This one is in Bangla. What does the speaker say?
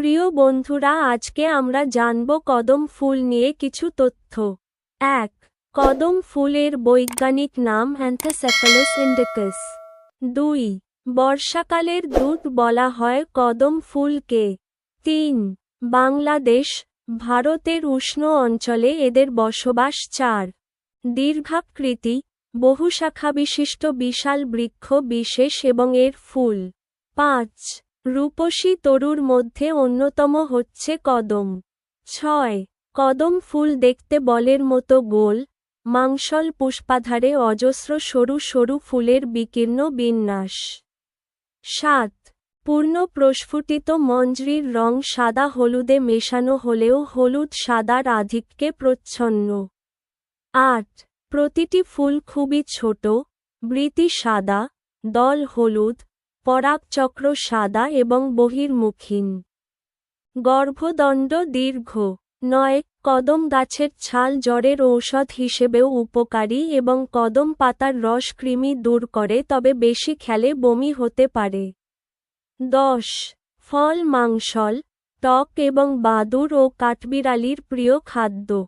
প্রিয় বন্ধুরা, আজকে আমরা জানব কদম ফুল নিয়ে কিছু তথ্য। এক, কদম ফুলের বৈজ্ঞানিক নাম অ্যান্থাসেফালাস ইন্ডিকাস দুই, বর্ষাকালের দূত বলা হয় কদম ফুলকে। তিন, বাংলাদেশ, ভারতের উষ্ণ অঞ্চলে এদের বসবাস। চার, দীর্ঘাকৃতি, বহুশাখাবিশিষ্ট বিশাল বৃক্ষ বিশেষ এবং এর ফুল। পাঁচ রূপসী তরুর মধ্যে অন্যতম হচ্ছে কদম। ছয়, কদম ফুল দেখতে বলের মতো গোল, মাংসল পুষ্পাধারে অজস্র সরু সরু ফুলের বিকীর্ণ বিন্যাস। সাত, পূর্ণ প্রস্ফুটিত মঞ্জরির রং সাদা হলুদে মেশানো হলেও হলুদ সাদার আধিক্যে প্রচ্ছন্ন। আট, প্রতিটি ফুল খুবই ছোট, বৃতি সাদা, দল হলুদ পরাগচক্র সাদা এবং বহির্মুখীন। গর্ভদণ্ড দীর্ঘ। নয়, কদম গাছের ছাল জ্বরের ঔষধ হিসেবেও উপকারী এবং কদম পাতার রস কৃমি দূর করে, তবে বেশি খেলে বমি হতে পারে। দশ, ফল মাংসল, টক এবং বাদুর ও কাঠবিড়ালির প্রিয় খাদ্য।